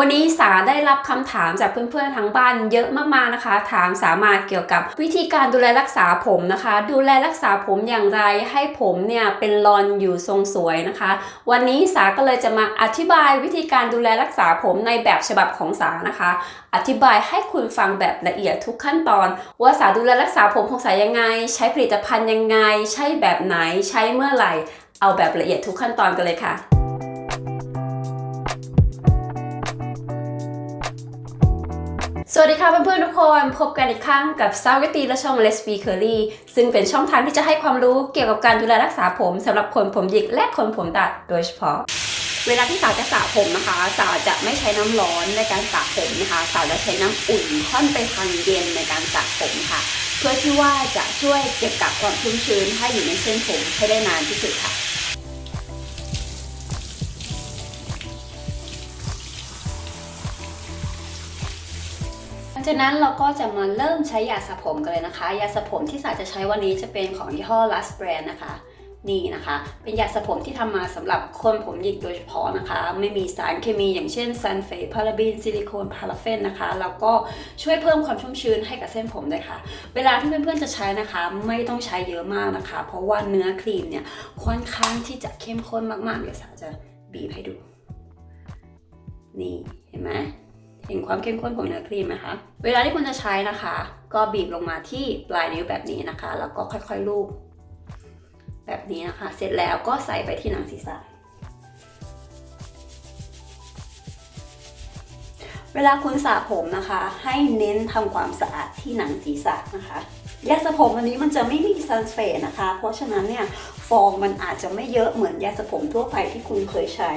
วันนี้สาได้รับคำถามจากเพื่อนๆทั้งบ้านเยอะมากๆนะคะ ถามสามารถเกี่ยวกับวิธีการดูแลรักษาผมนะคะ ดูแลรักษาผมอย่างไรให้ผมเนี่ยเป็นรอนอยู่ทรงสวยนะคะ วันนี้สาก็เลยจะมาอธิบายวิธีการดูแลรักษาผมในแบบฉบับของสานะคะ อธิบายให้คุณฟังแบบละเอียดทุกขั้นตอน ว่าสาดูแลรักษาผมของสายังไง ใช้ผลิตภัณฑ์ยังไง ใช้แบบไหนใช้เมื่อไหร่ เอาแบบละเอียดทุกขั้นตอนกันเลยค่ะ สวัสดีค่ะเพื่อนๆทุกคน พบกันอีกครั้งกับซาวกตีและช่อง Let's Be Curly ซึ่งเป็นช่องทางที่จะให้ความรู้เกี่ยวกับการดูแลรักษาผมสำหรับคนผมหยิกและคนผมดัดโดยเฉพาะ เวลาที่สาวจะสระผมนะคะสาวจะไม่ใช้น้ำร้อนในการสระผมนะคะสาวจะใช้น้ำอุ่นค่อนไปทางเย็นในการสระผมค่ะ เพื่อที่ว่าจะช่วยเก็บกักความชุ่มชื้นให้อยู่ในเส้นผมให้ได้นานที่สุดค่ะ จากนั้นเราก็จะมาเริ่มใช้ยาสระผมกันเลยนะคะ ยาสระผมที่สาจะใช้วันนี้จะเป็นของยี่ห้อ Last Brand นะคะ นี่นะคะ เป็นยาสระผมที่ทำมาสำหรับคนผมหยิกโดยเฉพาะนะคะ ไม่มีสารเคมีอย่างเช่นซัลเฟตพาราบีนซิลิโคนพาราเฟนนะคะ แล้วก็ช่วยเพิ่มความชุ่มชื้นให้กับเส้นผมด้วยค่ะ เวลาที่เพื่อนๆจะใช้นะคะ ไม่ต้องใช้เยอะมากนะคะ เพราะว่าเนื้อครีมเนี่ยค่อนข้างที่จะเข้มข้นมากๆเดี๋ยวสาจะบีบให้ดู นี่เห็นไหม เห็นความเข้มข้นของเนื้อครีมไหมคะ เวลาที่คุณจะใช้นะคะ ก็บีบลงมาที่ปลายนิ้วแบบนี้นะคะ แล้วก็ค่อยๆลูบแบบนี้นะคะ เสร็จแล้วก็ใส่ไปที่หนังศีรษะ เวลาคุณสระผมนะคะ ให้เน้นทำความสะอาดที่หนังศีรษะนะคะยาสระผมอันนี้มันจะไม่มีซัลเฟตนะคะ เพราะฉะนั้นเนี่ยฟองมันอาจจะไม่เยอะเหมือนยาสระผมทั่วไปที่คุณเคยใช้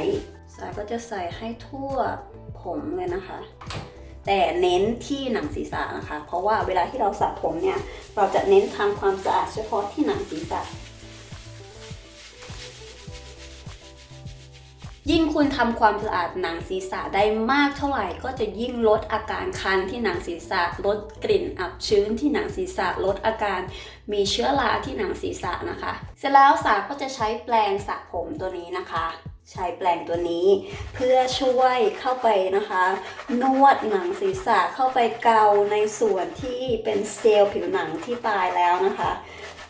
สายก็จะใส่ให้ทั่ว ผมเลยนะคะ แต่เน้นที่หนังศีรษะนะคะ เพราะว่าเวลาที่เราสระผมเนี่ย เราจะเน้นทำความสะอาดเฉพาะที่หนังศีรษะยิ่งคุณทำความสะอาดหนังศีรษะได้มากเท่าไหร่ ก็จะยิ่งลดอาการคันที่หนังศีรษะ ลดกลิ่นอับชื้นที่หนังศีรษะ ลดอาการมีเชื้อราที่หนังศีรษะนะคะ เสร็จแล้วสาก็จะใช้แปรงสระผมตัวนี้นะคะ ใช้แปรงตัวนี้ เพื่อช่วยเข้าไปนะคะ นวดหนังศีรษะเข้าไปเกาในส่วนที่เป็นเซลล์ผิวหนังที่ตายแล้วนะคะ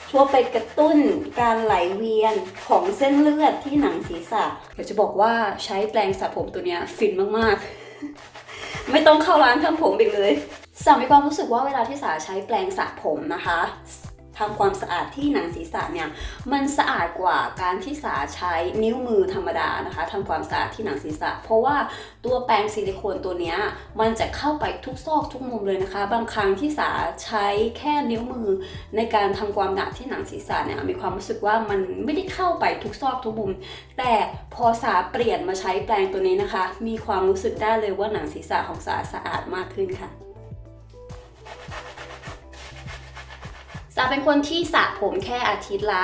ช่วยไปกระตุ้นการไหลเวียนของเส้นเลือดที่หนังศีรษะเดี๋ยวจะบอกว่าใช้แปรงสระผมตัวนี้ฟินมากๆ ไม่ต้องเข้าร้านทำผมอีกเลยสามีความรู้สึกว่าเวลาที่สาใช้แปรงสระผมนะคะ ทำความสะอาดที่หนังศีรษะเนี่ยมันสะอาดกว่าการที่สาใช้นิ้วมือธรรมดานะคะทำความสะอาดที่หนังศีรษะ เพราะว่าตัวแปรงซิลิโคนตัวนี้มันจะเข้าไปทุกซอกทุกมุมเลยนะคะ บางครั้งที่สาใช้แค่นิ้วมือในการทำความหนาที่หนังศีรษะเนี่ยมีความรู้สึกว่ามันไม่ได้เข้าไปทุกซอกทุกมุม แต่พอสาเปลี่ยนมาใช้แปรงตัวนี้นะคะ มีความรู้สึกได้เลยว่าหนังศีรษะของสาสะอาดมากขึ้นค่ะ สาเป็นคนที่สระผมแค่อาทิตย์ละ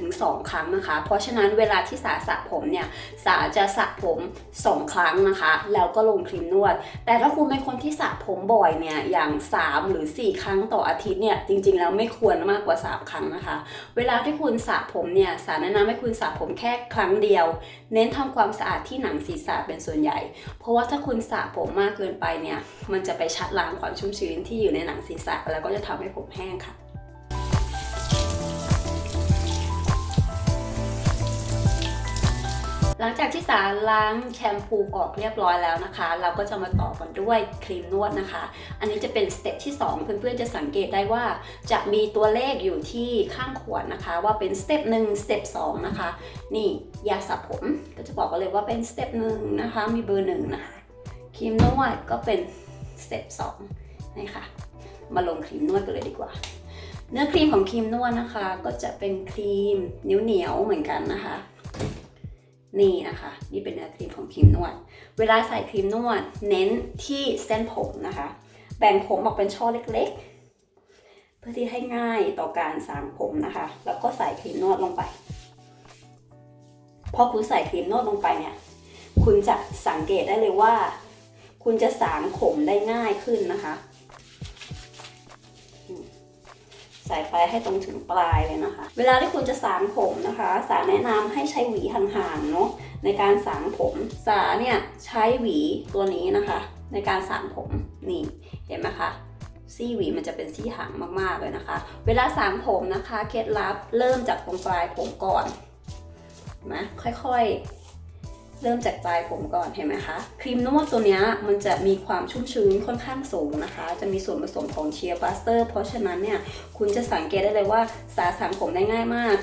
1-2 ครั้งนะคะ เพราะฉะนั้นเวลาที่สาสระผมเนี่ยสาจะสระผม 2 ครั้งนะคะ แล้วก็ลงครีมนวด แต่ถ้าคุณเป็นคนที่สระผมบ่อยเนี่ยอย่าง 3 หรือ 4 ครั้งต่ออาทิตย์เนี่ยจริงๆ แล้วไม่ควรมากกว่า 3 ครั้งนะคะ เวลาที่คุณสระผมเนี่ยสาแนะนำให้คุณสระผมแค่ครั้งเดียว เน้นทำความสะอาดที่หนังศีรษะเป็นส่วนใหญ่ เพราะว่าถ้าคุณสระผมมากเกินไปเนี่ยมันจะไปชัดล้างความชุ่มชื้นที่อยู่ในหนังศีรษะแล้วก็จะทำให้ผมแห้งค่ะ หลังจากที่สาล้างแชมพูออกเรียบร้อยแล้วนะคะ เราก็จะมาต่อกันด้วยครีมนวดนะคะ อันนี้จะเป็นสเต็ปที่ 2 เพื่อนๆจะสังเกตได้ว่า จะมีตัวเลขอยู่ที่ข้างขวดนะคะ ว่าเป็นสเต็ปหนึ่งสเต็ปสองนะคะ นี่ยาสระผมก็จะบอกกันเลยว่าเป็นสเต็ปหนึ่งนะคะมีเบอร์หนึ่งนะคะครีมนวดก็เป็นสเต็ปสองนี่ค่ะ มาลงครีมนวดกันเลยดีกว่า เนื้อครีมของครีมนวดนะคะ ก็จะเป็นครีมเหนียวๆเหมือนกันนะคะ นี่นะคะ นี่เป็นเนื้อครีมของครีมนวด เวลาใส่ครีมนวด เน้นที่เส้นผมนะคะ แบ่งผมออกเป็นช่อเล็กๆ เพื่อที่ให้ง่ายต่อการสางผมนะคะ แล้วก็ใส่ครีมนวดลงไป พอคุณใส่ครีมนวดลงไปเนี่ย คุณจะสังเกตได้เลยว่า คุณจะสางผมได้ง่ายขึ้นนะคะ สายไฟให้ตรงถึงปลายเลยนะคะ เวลาที่คุณจะสางผมนะคะสาแนะนำให้ใช้หวีห่างๆเนาะในการสางผม สาเนี่ยใช้หวีตัวนี้นะคะ ในการสางผมนี่เห็นไหมคะซี่หวีมันจะเป็นซี่หางมากๆเลยนะคะ เวลาสางผมนะคะเคล็ดลับเริ่มจากตรงปลายผมก่อนนไหมค่อยๆ เริ่มจากปลายผมก่อนเห็นไหมคะ ครีมนวดตัวนี้มันจะมีความชุ่มชื้นค่อนข้างสูงนะคะ จะมีส่วนผสมของเชียร์บัสเตอร์ เพราะฉะนั้นเนี่ยคุณจะสังเกตได้เลยว่าสาสางผมได้ง่ายมาก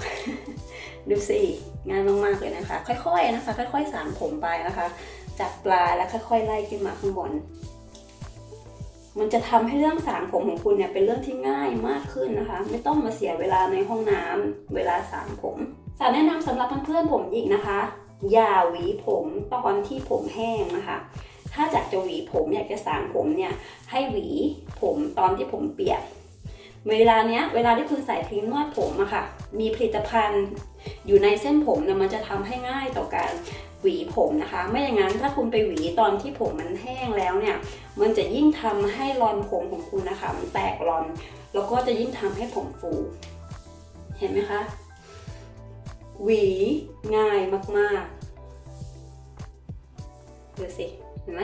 ดูสิง่ายมากๆเลยนะคะ ค่อยๆนะคะ ค่อยๆสางผมไปนะคะ จากปลายแล้วค่อย ๆ ไล่ขึ้นมาข้างบน มันจะทำให้เรื่องสางผมของคุณเนี่ยเป็นเรื่องที่ง่ายมากขึ้นนะคะ ไม่ต้องมาเสียเวลาในห้องน้ำเวลาสางผมสาแนะนำสำหรับเพื่อนๆผมหญิงนะคะ อย่าหวีผมตอนที่ผมแห้งนะคะ ถ้าอยากจะหวีผมอยากจะสางผมเนี่ยให้หวีผมตอนที่ผมเปียก เวลาเนี้ยเวลาที่คุณใส่ครีมนวดผมอะค่ะ มีผลิตภัณฑ์อยู่ในเส้นผมเนี่ยมันจะทำให้ง่ายต่อการหวีผมนะคะ ไม่อย่างนั้นถ้าคุณไปหวีตอนที่ผมมันแห้งแล้วเนี่ย มันจะยิ่งทำให้รอนผมของคุณนะคะ มันแตกรอน แล้วก็จะยิ่งทำให้ผมฟู เห็นไหมคะ หวีง่ายมากๆ ดูสิ เห็นไหม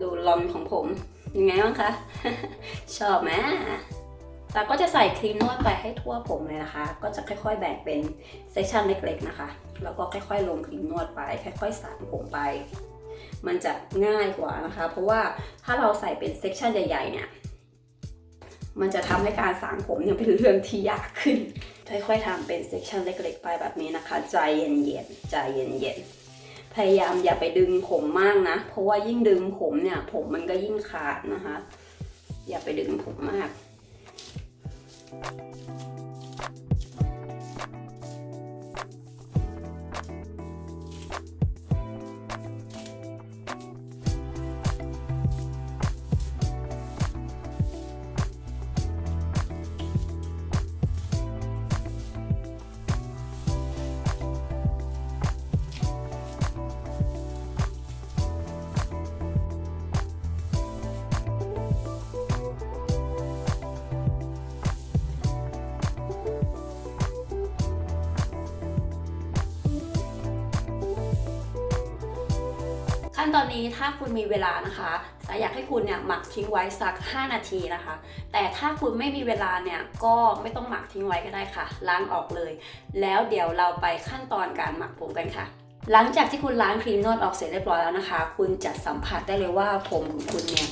ดูรอนของผม ยังไงบ้างคะ ชอบไหมตาก็จะใส่ครีมนวดไปให้ทั่วผมเลยนะคะ ก็จะค่อยๆแบ่งเป็นเซสชันเล็กๆนะคะ แล้วก็ค่อยๆลงครีมนวดไป ค่อยๆสางผมไป มันจะง่ายกว่านะคะ เพราะว่าถ้าเราใส่เป็นเซกชันใหญ่ๆเนี่ย มันจะทำให้การสางผมเนี่ยเป็นเรื่องที่ยากขึ้น ค่อยๆทำเป็นเซกชันเล็กๆไปแบบนี้นะคะ ใจเย็นๆ ใจเย็นๆ พยายามอย่าไปดึงผมมากนะ เพราะว่ายิ่งดึงผมเนี่ย ผมมันก็ยิ่งขาดนะคะ อย่าไปดึงผมมาก ตอนนี้ถ้าคุณมีเวลานะคะสายอยากให้คุณเนี่ยหมักทิ้งไว้สัก 5 นาทีนะคะ แต่ถ้าคุณไม่มีเวลาเนี่ยก็ไม่ต้องหมักทิ้งไว้ก็ได้ค่ะ ล้างออกเลย แล้วเดี๋ยวเราไปขั้นตอนการหมักผมกันค่ะหลังจากที่คุณล้างครีมนวดออกเสร็จเรียบร้อยแล้วนะคะ คุณจะสัมผัสได้เลยว่าผมของคุณเนี่ย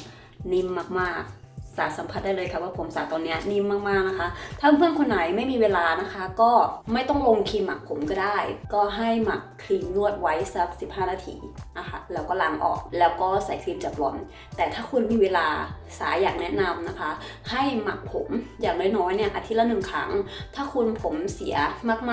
นิ่มมากๆ สาสัมผัสได้เลยค่ะว่าผมสาตอนนี้นิ่มมากๆนะคะ ถ้าเพื่อนคนไหนไม่มีเวลานะคะ ก็ไม่ต้องลงครีมหมักผมก็ได้ ก็ให้หมักครีมนวดไว้สัก 15 นาทีนะคะแล้วก็ล้างออกแล้วก็ใส่ครีมจับร้อน แต่ถ้าคุณมีเวลาสายอยากแนะนำนะคะ ให้หมักผมอย่างน้อยๆเนี่ยอาทิตย์ละหนึ่งครั้ง ถ้าคุณผมเสีย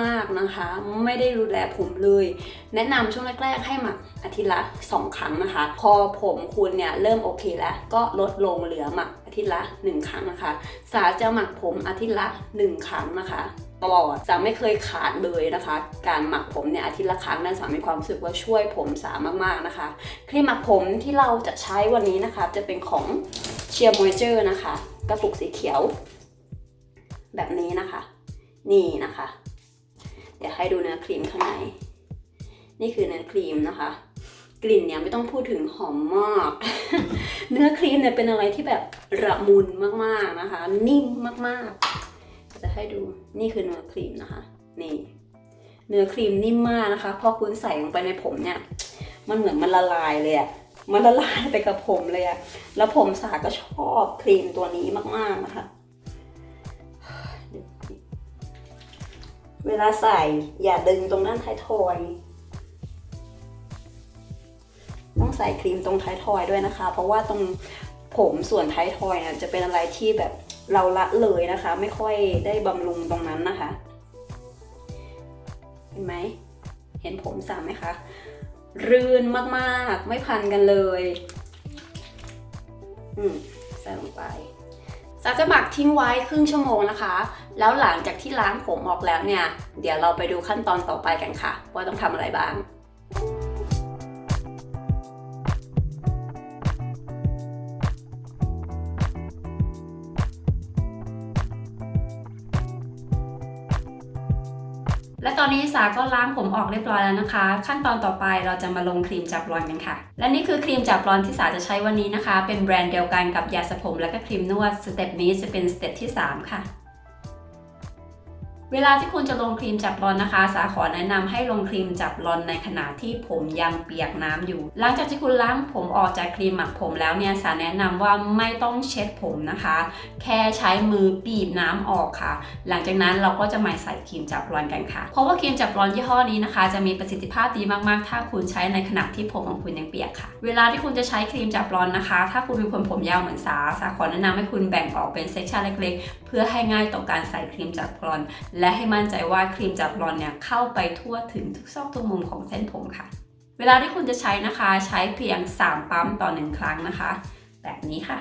มากๆนะคะ ไม่ได้ดูแลผมเลย แนะนำช่วงแรกๆ ให้หมักอาทิตย์ละ 2 ครั้งนะคะ พอผมคุณเนี่ยเริ่มโอเคแล้วก็ลดลงเหลือหมัก อาทิตย์ละ 1 ครั้งนะคะ สาจะหมักผมอาทิตย์ละ 1 ครั้งนะคะตลอดจะไม่เคยขาดเลยนะคะ การหมักผมเนี่ยอาทิตย์ละครั้งนั้นสามีความรู้สึกว่าช่วยผมสามากๆนะคะครีมหมักผมที่เราจะใช้วันนี้นะคะ จะเป็นของเชียร์มอยเจอร์นะคะ กระปุกสีเขียว แบบนี้นะคะ นี่นะคะ เดี๋ยวให้ดูเนื้อครีมข้างใน นี่คือเนื้อครีมนะคะ กลิ่นเนี่ยไม่ต้องพูดถึงหอมมาก เนื้อครีมเนี่ยเป็นอะไรที่แบบระมุนมากๆนะคะ นิ่มมากๆ จะให้ดูนี่คือเนื้อครีมนะคะ นี่ เนื้อครีมนิ่มมากนะคะ พอคุณใส่ลงไปในผมเนี่ย มันเหมือนมันละลายเลยอะมันละลายไปกับผมเลยอะแล้วผมสาก็ชอบครีมตัวนี้มากๆนะคะ เวลาใส่อย่าดึงตรงด้านท้ายทอย ต้องใส่ครีมตรงท้ายทอยด้วยนะคะ เพราะว่าตรงผมส่วนท้ายทอยเนี่ยจะเป็นอะไรที่แบบเราละเลยนะคะ ไม่ค่อยได้บำรุงตรงนั้นนะคะ เห็นไหม เห็นผมสามไหมคะ รื่นมากๆ ไม่พันกันเลย อืมใส่ลงไปสาจะหมักทิ้งไว้ครึ่งชั่วโมงนะคะ แล้วหลังจากที่ล้างผมออกแล้วเนี่ย เดี๋ยวเราไปดูขั้นตอนต่อไปกันค่ะ ว่าต้องทำอะไรบ้าง ตอนนี้สาก็ล้างผมออกเรียบร้อยแล้วนะคะ ขั้นตอนต่อไปเราจะมาลงครีมจับรอนกันค่ะ และนี่คือครีมจับรอนที่สาจะใช้วันนี้นะคะ เป็นแบรนด์เดียวกันกับยาสระผมและก็ครีมนวดสเต็ปนี้จะเป็นสเต็ปที่ 3 ค่ะ เวลาที่คุณจะลงครีมจับรอนนะคะ สาขอแนะนำให้ลงครีมจับรอนในขณะที่ผมยังเปียกน้ำอยู่ หลังจากที่คุณล้างผมออกจากครีมหมักผมแล้วเนี่ยสาแนะนำว่าไม่ต้องเช็ดผมนะคะ แค่ใช้มือบีบน้ำออกค่ะ หลังจากนั้นเราก็จะมาใส่ครีมจับรอนกันค่ะ เพราะว่าครีมจับรอนยี่ห้อนี้นะคะ จะมีประสิทธิภาพดีมากๆ ถ้าคุณใช้ในขณะที่ผมของคุณยังเปียกค่ะ เวลาที่คุณจะใช้ครีมจับรอนนะคะ ถ้าคุณเป็นคนผมยาวเหมือนสาสาขอแนะนำให้คุณแบ่งออกเป็นเซกชันเล็ก ๆ เพื่อให้ง่ายต่อการใส่ครีมจับรอนและให้มั่นใจว่าครีมจับรอนเนี่ยเข้าไปทั่วถึงทุกซอกทุกมุมของเส้นผมค่ะ เวลาที่คุณจะใช้นะคะ ใช้เพียง 3 ปั๊มต่อ 1 ครั้งนะคะ แบบนี้ค่ะ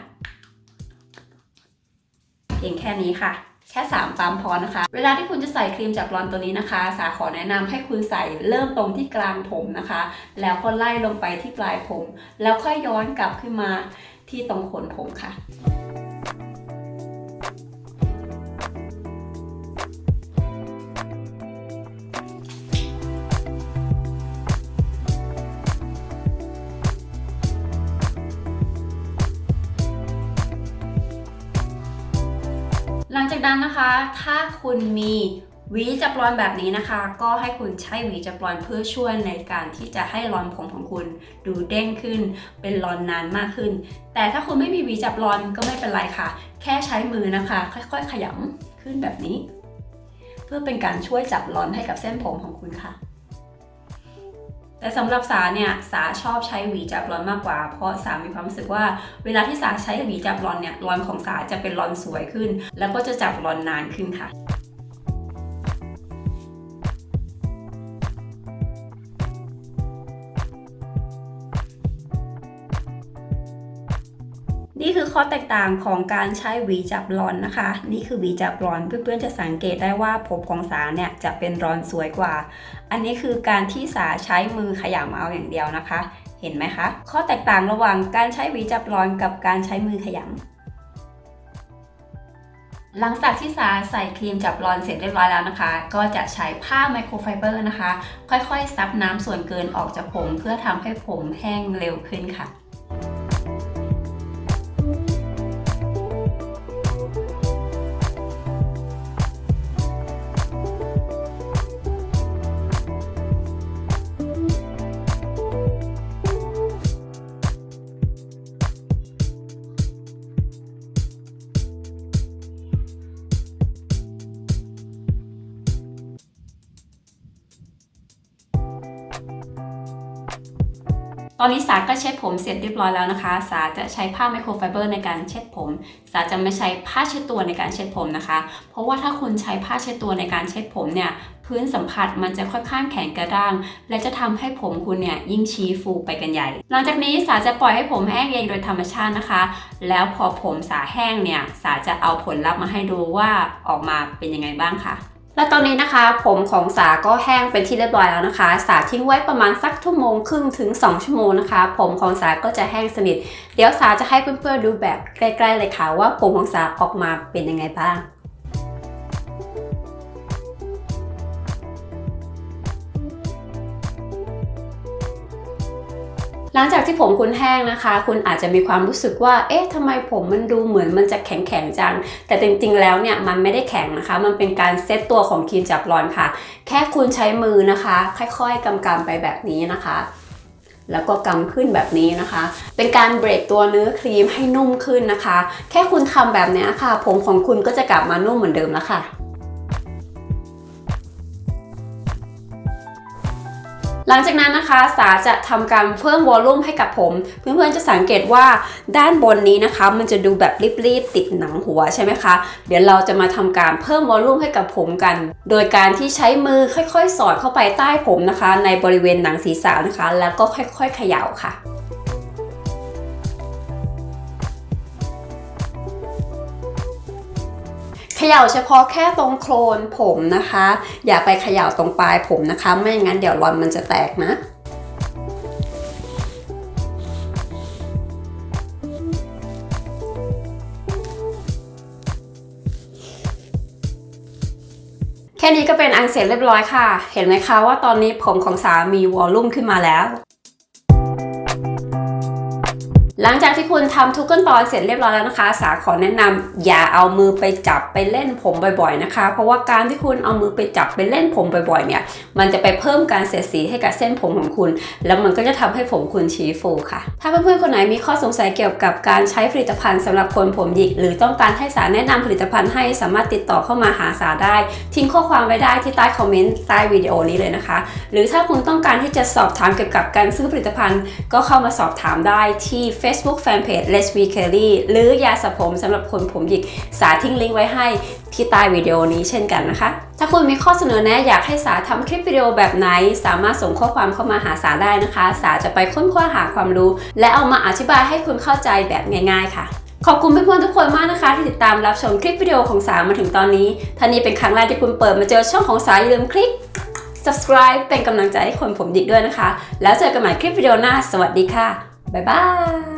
เพียงแค่นี้ค่ะแค่ 3 ปั๊มพอนะคะ เวลาที่คุณจะใส่ครีมจับรอนตัวนี้นะคะ สาขอแนะนำให้คุณใส่เริ่มตรงที่กลางผมนะคะ แล้วก็ไล่ลงไปที่ปลายผม แล้วค่อยย้อนกลับขึ้นมาที่ตรงขนผมค่ะ ถ้าคุณมีหวีจับรอนแบบนี้นะคะ ก็ให้คุณใช้หวีจับรอนเพื่อช่วยในการที่จะให้รอนผมของคุณดูเด้งขึ้น เป็นรอนนานมากขึ้น แต่ถ้าคุณไม่มีหวีจับรอนก็ไม่เป็นไรค่ะ แค่ใช้มือนะคะ ค่อยๆ ขยำขึ้นแบบนี้ เพื่อเป็นการช่วยจับรอนให้กับเส้นผมของคุณค่ะ แต่สำหรับสาเนี่ยสาชอบใช้หวีจับรอนมากกว่า เพราะสามีความรู้สึกว่า เวลาที่สาใช้หวีจับรอนเนี่ยรอนของสาจะเป็นรอนสวยขึ้น แล้วก็จะจับรอนนานขึ้นค่ะ นี่คือข้อแตกต่างของการใช้หวีจับรอนนะคะ นี่คือหวีจับรอนเพื่อนๆจะสังเกตได้ว่าผมของสาเนี่ยจะเป็นรอนสวยกว่า อันนี้คือการที่สาใช้มือขยำเอาอย่างเดียวนะคะ เห็นไหมคะ ข้อแตกต่างระหว่างการใช้หวีจับรอนกับการใช้มือขยำหลังจากที่สาใส่ครีมจับรอนเสร็จเรียบร้อยแล้วนะคะ ก็จะใช้ผ้าไมโครไฟเบอร์นะคะ ค่อยๆ ซับน้ำส่วนเกินออกจากผม เพื่อทำให้ผมแห้งเร็วขึ้นค่ะ อนนี้สาก็เช็ดผมเสร็จเรียบร้อยแล้วนะคะ สาจะใช้ผ้าไมโครไฟเบอร์ในการเช็ดผม สาจะไม่ใช้ผ้าเช็ดตัวในการเช็ดผมนะคะ เพราะว่าถ้าคุณใช้ผ้าเช็ดตัวในการเช็ดผมเนี่ยพื้นสัมผัสมันจะค่อนข้างแข็งกระด้าง และจะทำให้ผมคุณเนี่ยยิ่งชี้ฟูไปกันใหญ่ หลังจากนี้สาจะปล่อยให้ผมแห้งเองโดยธรรมชาตินะคะ แล้วพอผมสาแห้งเนี่ยสาจะเอาผลลัพธ์มาให้ดูว่าออกมาเป็นยังไงบ้างค่ะ และตอนนี้นะคะ ผมของสาก็แห้งเป็นที่เรียบร้อยแล้วนะคะ สาทิ้งไว้ประมาณสักชั่วโมงครึ่งถึง 2 ชั่วโมงนะคะ ผมของสาก็จะแห้งสนิท เดี๋ยวสาจะให้เพื่อนๆดูแบบใกล้ๆเลยค่ะว่าผมของสาออกมาเป็นยังไงบ้าง หลังจากที่ผมคุณแห้งนะคะ คุณอาจจะมีความรู้สึกว่า เอ๊ะทำไมผมมันดูเหมือนมันจะแข็งๆจัง แต่จริงๆ แล้วเนี่ยมันไม่ได้แข็งนะคะ มันเป็นการเซตตัวของครีมจับรอนค่ะ แค่คุณใช้มือนะคะ ค่อยๆกำกำไปแบบนี้นะคะแล้วก็กำขึ้นแบบนี้นะคะ เป็นการเบรกตัวเนื้อครีมให้นุ่มขึ้นนะคะ แค่คุณทำแบบนี้ค่ะ ผมของคุณก็จะกลับมานุ่มเหมือนเดิมแล้วค่ะ หลังจากนั้นนะคะสาจะทำการเพิ่มวอลลุ่มให้กับผม เพื่อนๆจะสังเกตว่าด้านบนนี้นะคะ มันจะดูแบบรีบๆติดหนังหัวใช่ไหมคะ เดี๋ยวเราจะมาทำการเพิ่มวอลลุ่มให้กับผมกัน โดยการที่ใช้มือค่อยๆ สอดเข้าไปใต้ผมนะคะ ในบริเวณหนังศีรษะนะคะ แล้วก็ค่อยๆเขย่าค่ะ เขย่าเฉพาะแค่ตรงโคลนผมนะคะ อย่าไปเขย่าตรงปลายผมนะคะ ไม่อย่างนั้นเดี๋ยวรอนมันจะแตกนะแค่ค่นี้ก็เป็นอันเสร็จเรียบร้อยค่ะ เห็นไหมคะว่าตอนนี้ผมของสามีวอลลุ่มขึ้นมาแล้ว หลังจากที่คุณทำทุกขั้นตอนเสร็จเรียบร้อยแล้วนะคะ สาขอแนะนำอย่าเอามือไปจับไปเล่นผมบ่อยๆนะคะ เพราะว่าการที่คุณเอามือไปจับไปเล่นผมบ่อยๆเนี่ย มันจะไปเพิ่มการเสียดสีให้กับเส้นผมของคุณ แล้วมันก็จะทำให้ผมคุณชี้ฟูค่ะ ถ้าเพื่อนๆคนไหนมีข้อสงสัยเกี่ยวกับการใช้ผลิตภัณฑ์สำหรับคนผมหยิก หรือต้องการให้สาแนะนำผลิตภัณฑ์ให้สามารถติดต่อเข้ามาหาสาได้ ทิ้งข้อความไว้ได้ที่ใต้คอมเมนต์ใต้วิดีโอนี้เลยนะคะ หรือถ้าคุณต้องการที่จะสอบถามเกี่ยวกับการซื้อผลิตภัณฑ์ ก็เข้ามาสอบถามได้ที่ Facebook Fanpage Let's Be Curly หรือยาสระผมสำหรับคนผมหยิกสาทิ้งลิงก์ไว้ให้ที่ใต้วิดีโอนี้เช่นกันนะคะ ถ้าคุณมีข้อเสนอแนะอยากให้สาทำคลิปวิดีโอแบบไหน สามารถส่งข้อความเข้ามาหาสาได้นะคะ สาจะไปค้นคว้าหาความรู้ และเอามาอธิบายให้คุณเข้าใจแบบง่าย ๆ ค่ะขอบคุณเพื่อนๆทุกคนมากนะคะ ที่ติดตามรับชมคลิปวิดีโอของสามาถึงตอนนี้ถ้านี้เป็นครั้งแรกที่คุณเปิดมาเจอช่องของสาอย่าลืมคลิก subscribe เป็นกำลังใจให้คนผมหยิกด้วยนะคะ แล้วเจอกันใหม่คลิปวิดีโอหน้า สวัสดีค่ะ บ๊ายบาย